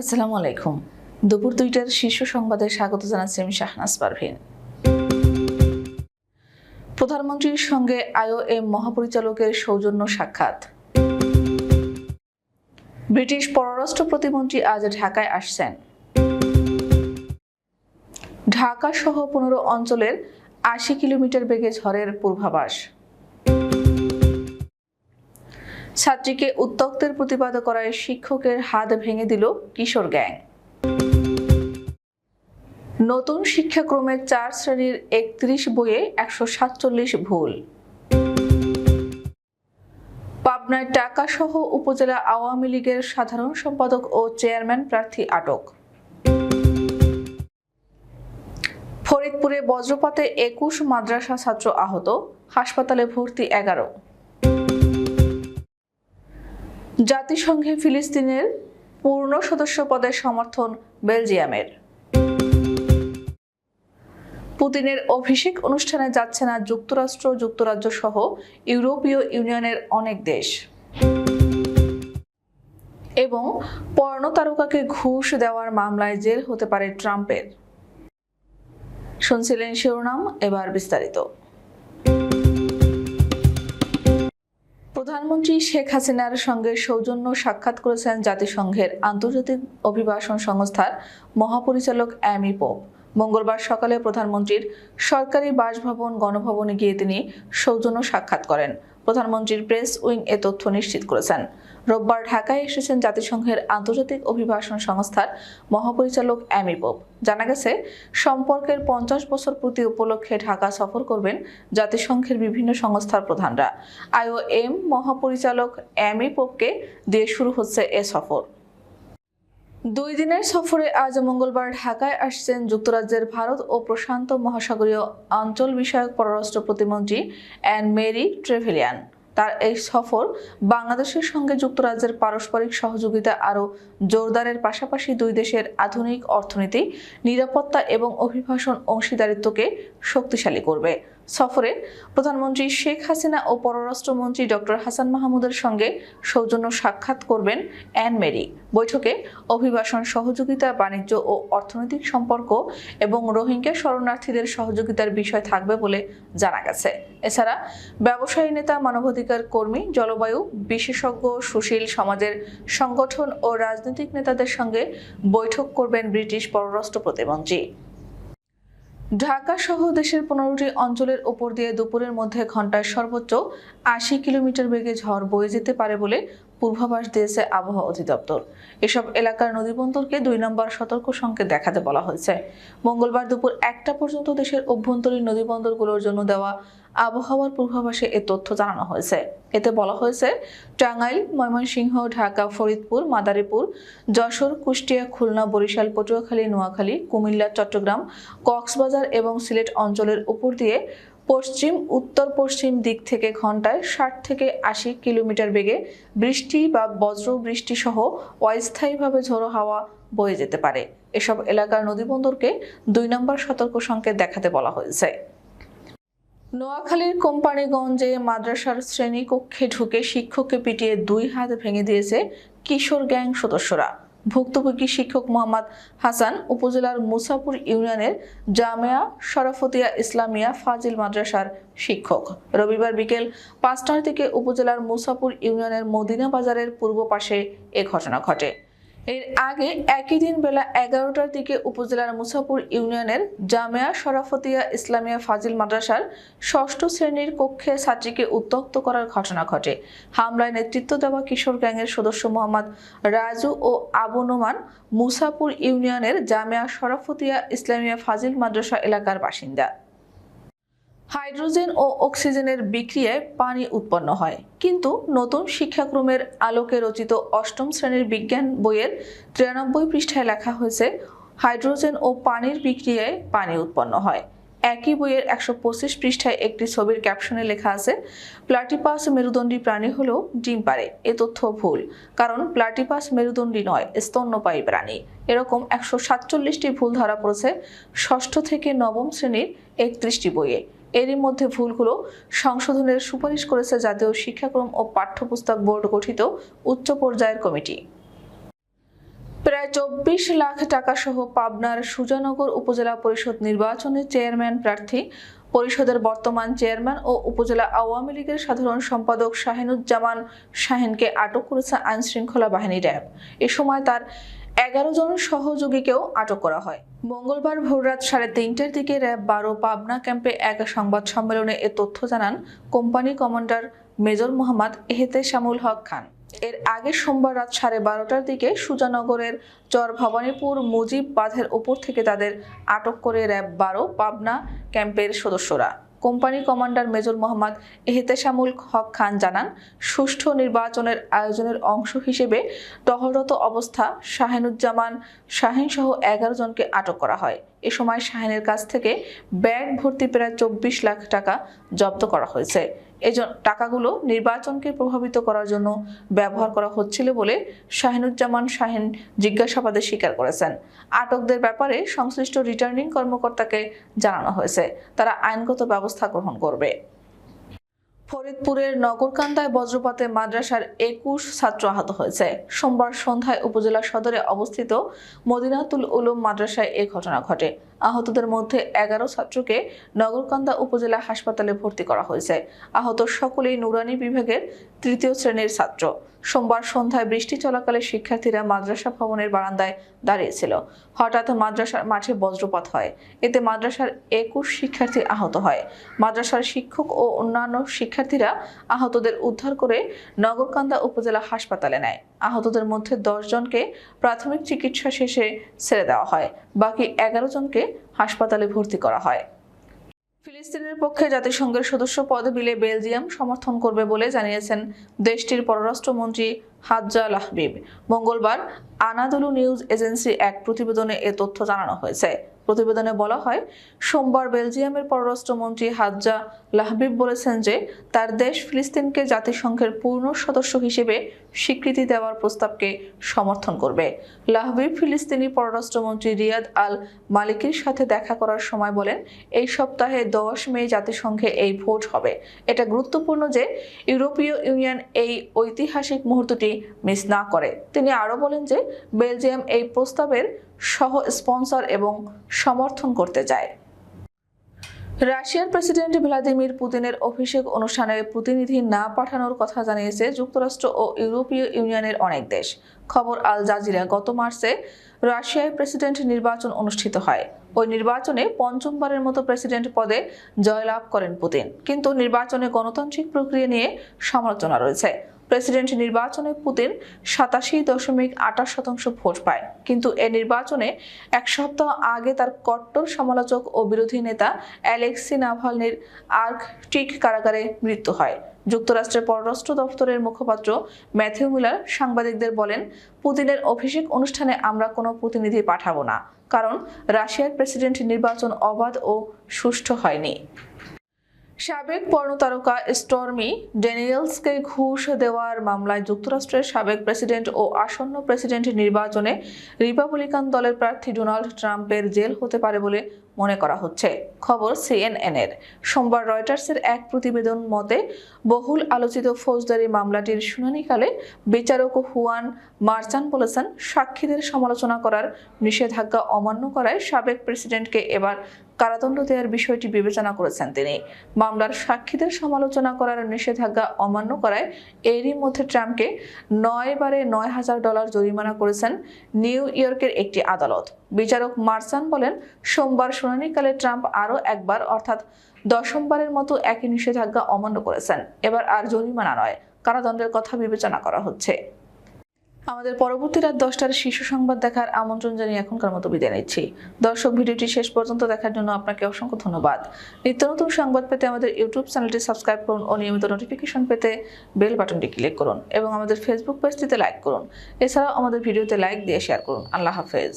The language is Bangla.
আসসালামু আলাইকুম। দুপুর দুইটার শীর্ষ সংবাদে স্বাগত জানাচ্ছি আমি শাহনাজ পারভিন। প্রধানমন্ত্রীর সঙ্গে আইওএম মহাপরিচালকের সৌজন্য সাক্ষাৎ। ব্রিটিশ পররাষ্ট্র প্রতিমন্ত্রী আজ ঢাকায় আসছেন। ঢাকা সহ পনেরো অঞ্চলের আশি কিলোমিটার বেগে ঝড়ের পূর্বাভাস। ছাত্রীকে উত্তক্তের প্রতিবাদ করায় শিক্ষকের হাত ভেঙে দিল কিশোর গ্যাং। নতুন শিক্ষাক্রমে চার শ্রেণির একত্রিশ বইয়ে একশো সাতচল্লিশ ভুল। পাবনায় টাকা সহ উপজেলা আওয়ামী লীগের সাধারণ সম্পাদক ও চেয়ারম্যান প্রার্থী আটক। ফরিদপুরে বজ্রপাতে একুশ মাদ্রাসা ছাত্র আহত, হাসপাতালে ভর্তি এগারো। জাতিসংঘে ফিলিস্তিনের পূর্ণ সদস্য পদের সমর্থন বেলজিয়ামের। পুতিনের অভিষেক অনুষ্ঠানে যাচ্ছে না যুক্তরাষ্ট্র যুক্তরাজ্য সহ ইউরোপীয় ইউনিয়নের অনেক দেশ। এবং পর্ণ তারকাকে ঘুষ দেওয়ার মামলায় জেল হতে পারে ট্রাম্পের। শুনছিলেন শিরোনাম, এবার বিস্তারিত। প্রধানমন্ত্রী শেখ হাসিনার সঙ্গে সৌজন্য সাক্ষাৎ করেছেন জাতিসংঘের আন্তর্জাতিক অভিবাসন সংস্থার মহাপরিচালক অ্যামি পোপ। মঙ্গলবার সকালে প্রধানমন্ত্রীর সরকারি বাসভবন, গণভবনে গিয়ে তিনি সৌজন্য সাক্ষাৎ করেন। প্রধানমন্ত্রীর প্রেস উইং এ তথ্য নিশ্চিত করেছেন। রোববার ঢাকায় এসেছেন জাতিসংঘের আন্তর্জাতিক অভিবাসন সংস্থার মহাপরিচালক অ্যামি পোপ জানা গেছে, সম্পর্কের পঞ্চাশ বছর পূর্তি উপলক্ষে ঢাকা সফর করবেন জাতিসংঘের বিভিন্ন সংস্থার প্রধানরা। আইওএম মহাপরিচালক অ্যামি পোপকে দিয়ে শুরু হচ্ছে এ সফর। দুই দিনের সফরে আজ মঙ্গলবার ঢাকায় আসছেন যুক্তরাজ্যের ভারত ও প্রশান্ত মহাসাগরীয় অঞ্চল বিষয়ক পররাষ্ট্র প্রতিমন্ত্রী অ্যান মেরি ট্রেভেলিয়ান। তার এই সফর বাংলাদেশের সঙ্গে যুক্তরাজ্যের পারস্পরিক সহযোগিতা আরও জোরদারের পাশাপাশি দুই দেশের আধুনিক অর্থনীতি, নিরাপত্তা এবং অভিবাসন অংশীদারিত্বকে শক্তিশালী করবে। সফরে প্রধানমন্ত্রী শেখ হাসিনা ও পররাষ্ট্রমন্ত্রী ডক্টর হাসান মাহমুদের সঙ্গে সৌজন্য সাক্ষাৎ করবেন অ্যান মেরি। বৈঠকে অভিবাসন সহযোগিতা, বাণিজ্য ও অর্থনৈতিক সম্পর্ক এবং রোহিঙ্গা শরণার্থীদের সহযোগিতার বিষয় থাকবে বলে জানা গেছে। এছাড়া ব্যবসায়ী নেতা, মানবাধিকার কর্মী, জলবায়ু বিশেষজ্ঞ, সুশীল সমাজের সংগঠন ও রাজনৈতিক নেতাদের সঙ্গে বৈঠক করবেন ব্রিটিশ পররাষ্ট্র প্রতিমন্ত্রী। ঢাকা সহ দেশের পনেরোটি অঞ্চলের ওপর দিয়ে দুপুরের মধ্যে ঘন্টায় সর্বোচ্চ আশি কিলোমিটার বেগে ঝড় বয়ে যেতে পারে বলে পূর্বাভাস দিয়েছে আবহাওয়া অধিদপ্তর। এসব এলাকার নদীবন্দরকে দুই নম্বর সতর্ক সংকেত দেখাতে বলা হয়েছে। মঙ্গলবার দুপুর একটা পর্যন্ত দেশের অভ্যন্তরীণ নদীবন্দরগুলোর জন্য দেওয়া আবহাওয়ার পূর্বাভাসে এ তথ্য জানানো হয়েছে। এতে বলা হয়েছে, টাঙ্গাইল, ময়মনসিংহ, ঢাকা, ফরিদপুর, মাদারীপুর, যশোর, কুষ্টিয়া, খুলনা, বরিশাল, পটুয়াখালী, নোয়াখালী, কুমিল্লা, চট্টগ্রাম, কক্সবাজার এবং সিলেট অঞ্চলের উপর দিয়ে পশ্চিম, উত্তর পশ্চিম দিক থেকে ঘন্টায় ষাট থেকে আশি কিলোমিটার বেগে বৃষ্টি বা বজ্র বৃষ্টি সহ অস্থায়ীভাবে ঝোড়ো হাওয়া বয়ে যেতে পারে। এসব এলাকার নদীবন্দরকে দুই নম্বর সতর্ক সংকেত দেখাতে বলা হয়েছে। নোয়াখালীর কোম্পানিগঞ্জে মাদ্রাসার শ্রেণীকক্ষে ঢুকে শিক্ষককে পিটিয়ে দুই হাত ভেঙে দিয়েছে কিশোর গ্যাং সদস্যরা। ভুক্তভোগী শিক্ষক মোহাম্মদ হাসান উপজেলার মুসাপুর ইউনিয়নের জামিয়া শরাফতিয়া ইসলামিয়া ফাজিল মাদ্রাসার শিক্ষক। রবিবার বিকেল পাঁচটার দিকে উপজেলার মুসাপুর ইউনিয়নের মদিনা বাজারের পূর্ব পাশে এ ঘটনা ঘটে। এর আগে একই দিন বেলা এগারোটার দিকে উপজেলার মুসাপুর ইউনিয়নের জামিয়া শরাফতিয়া ইসলামিয়া ফাজিল মাদ্রাসার ষষ্ঠ শ্রেণির কক্ষে ছাত্রীকে উত্তক্ত করার ঘটনা ঘটে। হামলায় নেতৃত্ব দেওয়া কিশোর গ্যাংয়ের সদস্য মোহাম্মদ রাজু ও আবু নোমান মুসাপুর ইউনিয়নের জামিয়া শরাফতিয়া ইসলামিয়া ফাজিল মাদ্রাসা এলাকার বাসিন্দা। হাইড্রোজেন ও অক্সিজেনের বিক্রিয়ায় পানি উৎপন্ন হয়। কিন্তু নতুন শিক্ষাক্রমের আলোকে রচিত অষ্টম শ্রেণির বিজ্ঞান বইয়ের তিরানব্বই পৃষ্ঠায় লেখা হয়েছে, হাইড্রোজেন ও পানির বিক্রিয়ায় পানি উৎপন্ন হয়। একই বইয়ের একশো পঁচিশ পৃষ্ঠায় একটি ছবির ক্যাপশনে লেখা আছে, প্লাটিপাস মেরুদণ্ডী প্রাণী হলেও ডিম পারে, এ তথ্য ভুল। কারণ প্লাটিপাস মেরুদণ্ডী নয়, স্তন্যপায়ী প্রাণী। এরকম একশো সাতচল্লিশটি ভুল ধরা পড়েছে ষষ্ঠ থেকে নবম শ্রেণির একত্রিশটি বইয়ে। এরই মধ্যে ভুলগুলো সংশোধনের সুপারিশ করেছে জাতীয় শিক্ষাক্রম ও পাঠ্যপুস্তক বোর্ড গঠিত উচ্চ পর্যায়ের কমিটি। প্রায় চব্বিশ লাখ টাকা সহ পাবনার সুজানগর উপজেলা পরিষদ নির্বাচনে চেয়ারম্যান প্রার্থী, পরিষদের বর্তমান চেয়ারম্যান ও উপজেলা আওয়ামী লীগের সাধারণ সম্পাদক শাহিনুজ্জামান শাহিনকে আটক করেছে আইন শৃঙ্খলা বাহিনী র্যাব। এ সময় তার এগারো জন সহযোগীকেও আটক করা হয়। মঙ্গলবার ভোররাত সাড়ে তিনটার দিকে র্যাব বারো পাবনা ক্যাম্পে এক সংবাদ সম্মেলনে এ তথ্য জানান company commander major Mohammad Ehteshamul Haque Khan. এর আগে সোমবার রাত সাড়ে বারোটার দিকে সুজানগরের চর ভবানীপুর মুজিব বাঁধের উপর থেকে তাদের আটক করে র্যাব বারো পাবনা ক্যাম্পের সদস্যরা। Company commander major Mohammad Ehteshamul Haque Khan জানান, সুষ্ঠু নির্বাচনের আয়োজনের অংশ হিসেবে টহলরত অবস্থা শাহিনুজ্জামান, শাহিন সহ এগারো জনকে আটক করা হয়। এ সময় শাহিনের কাছ থেকে ব্যাগ ভর্তি প্রায় চব্বিশ লাখ টাকা জব্দ করা হয়েছে। এজন টাকাগুলো নির্বাচনকে প্রভাবিত করার জন্য ব্যবহার করা হচ্ছিল বলে শাহিনুজ্জামান শাহিন জিজ্ঞাসাবাদে স্বীকার করেছেন। আটকদের ব্যাপারে সংশ্লিষ্ট রিটার্নিং কর্মকর্তাকে জানানো হয়েছে। তারা আইনগত ব্যবস্থা গ্রহণ করবে। ফরিদপুরের নগরকান্দায় বজ্রপাতে মাদ্রাসার একুশ ছাত্র আহত হয়েছে। সোমবার সন্ধ্যায় উপজেলা সদরে অবস্থিত মদিনাতুল উলুম মাদ্রাসায় এ ঘটনা ঘটে। আহতদের মধ্যে এগারো ছাত্রকে নগরকান্দা উপজেলা হাসপাতালে ভর্তি করা হয়েছে। আহত সকলেই নুরানি বিভাগের তৃতীয় শ্রেণির ছাত্র। সোমবার সন্ধ্যায় বৃষ্টি চলাকালে শিক্ষার্থীরা মাদ্রাসা ভবনের বারান্দায় দাঁড়িয়েছিল। হঠাৎ মাদ্রাসার মাঠে বজ্রপাত হয়। এতে মাদ্রাসার একুশ শিক্ষার্থী আহত হয়। মাদ্রাসার শিক্ষক ও অন্যান্য শিক্ষার্থীরা আহতদের উদ্ধার করে নগরকান্দা উপজেলা হাসপাতালে নেয়। আহতদের মধ্যে জনকে প্রাথমিক চিকিৎসা শেষে ছেড়ে দেওয়া হয়। বাকি এগারো জনকে হাসপাতালে ভর্তি করা হয়। ফিলিস্তিনের পক্ষে জাতিসংঘের সদস্য পদ বিলে বেলজিয়াম সমর্থন করবে বলে জানিয়েছেন দেশটির পররাষ্ট্রমন্ত্রী হাজ্জা লাহবিব মঙ্গলবার আনাদুলু নিউজ এজেন্সি এক প্রতিবেদনে এ তথ্য জানানো হয়েছে। প্রতিবেদনে বলা হয়, সোমবার বেলজিয়ামের পররাষ্ট্রমন্ত্রী হাজ্জা লাহবিব বলেছেন যে, তার দেশ ফিলিস্তিনকে জাতিসংঘের পূর্ণ সদস্য হিসেবে স্বীকৃতি দেওয়ার প্রস্তাবকে সমর্থন করবে। লাহবিব ফিলিস্তিনি পররাষ্ট্রমন্ত্রী রিয়াদ আল মালিকের সাথে দেখা করার সময় বলেন, এই সপ্তাহে দশ মে জাতিসংঘে এই ভোট হবে। এটা গুরুত্বপূর্ণ যে, ইউরোপীয় ইউনিয়ন এই ঐতিহাসিক মুহূর্তটি মিস না করে। তিনি আরও বলেন যে, বেলজিয়াম এই প্রস্তাবের সহ স্পন্সর এবং সমর্থন করতে চায় রাশিয়ার প্রেসিডেন্ট ভ্লাদিমির পুতিনের অভিষেক অনুষ্ঠানে প্রতিনিধি না পাঠানোর কথা জানিয়েছে যুক্তরাষ্ট্র ও ইউরোপীয় ইউনিয়নের অনেক দেশ। খবর আল জাজিরা গত মার্চে রাশিয়ায় প্রেসিডেন্ট নির্বাচন অনুষ্ঠিত হয়। ওই নির্বাচনে পঞ্চমবারের মতো প্রেসিডেন্ট পদে জয়লাভ করেন পুতিন। কিন্তু নির্বাচনে গণতান্ত্রিক প্রক্রিয়া নিয়ে সমালোচনা রয়েছে। প্রেসিডেন্ট নির্বাচনে পুতিন সাতাশি দশমিক আঠাশ শতাংশ ভোট পায়। কিন্তু এ নির্বাচনে এক সপ্তাহ আগে তার কট্টর সমালোচক ও বিরোধী নেতা অ্যালেক্সি নাভালনির আর্কটিক কারাগারে মৃত্যু হয়। যুক্তরাষ্ট্রের পররাষ্ট্র দপ্তরের মুখপাত্র ম্যাথিউ মিলার সাংবাদিকদের বলেন, পুতিনের অভিষেক অনুষ্ঠানে আমরা কোনো প্রতিনিধি পাঠাবো না, কারণ রাশিয়ার প্রেসিডেন্ট নির্বাচন অবাধ ও সুষ্ঠু হয়নি। সাবেক পর্ণতারকা স্টর্মি ড্যানিয়েলসকে ঘুষ দেওয়ার মামলায় যুক্তরাষ্ট্রের সাবেক প্রেসিডেন্ট ও আসন্ন প্রেসিডেন্ট নির্বাচনে রিপাবলিকান দলের প্রার্থী ডোনাল্ড ট্রাম্পের জেল হতে পারে বলে মনে করা হচ্ছে। খবর সিএনএন এর সোমবার রয়টার্সের এক প্রতিবেদন মতে, বহুল আলোচিত ফৌজদারি মামলাটির শুনানিকালে বিচারক হুয়ান মার্চান বলেছেন সাক্ষীদের সমালোচনা করার নিষেধাজ্ঞা অমান্য করায় সাবেক প্রেসিডেন্টকে এবার কারাদণ্ড দেওয়ার বিষয়টি বিবেচনা করেছেন তিনি। মামলার সাক্ষীদের সমালোচনা করার নিষেধাজ্ঞা অমান্য করায় এরই মধ্যে ট্রাম্পকে নয় বারে নয় হাজার ডলার জরিমানা করেছেন নিউ ইয়র্কের একটি আদালত। বিচারক মার্সান বলেন, সোমবার শুনানিকালে ট্রাম্প আরও একবার, অর্থাৎ দশমবারের মতো একই নিষেধাজ্ঞা অমান্য করেছেন। এবার আর জরিমানা নয়। কারাদণ্ডের কথা বিবেচনা করা হচ্ছে। আমাদের পরবর্তী রাত দশটার শীর্ষ সংবাদ দেখার আমন্ত্রণ জানিয়ে এখনকার মতো বিদায় নিচ্ছি। দর্শক, ভিডিওটি শেষ পর্যন্ত দেখার জন্য আপনাকে অসংখ্য ধন্যবাদ। নিত্য নতুন সংবাদ পেতে আমাদের ইউটিউব চ্যানেলটি সাবস্ক্রাইব করুন ও নিয়মিত নোটিফিকেশন পেতে বেল বাটনটি ক্লিক করুন এবং আমাদের ফেসবুক পেজটিতে লাইক করুন। এছাড়াও আমাদের ভিডিওতে লাইক দিয়ে শেয়ার করুন। আল্লাহ হাফেজ।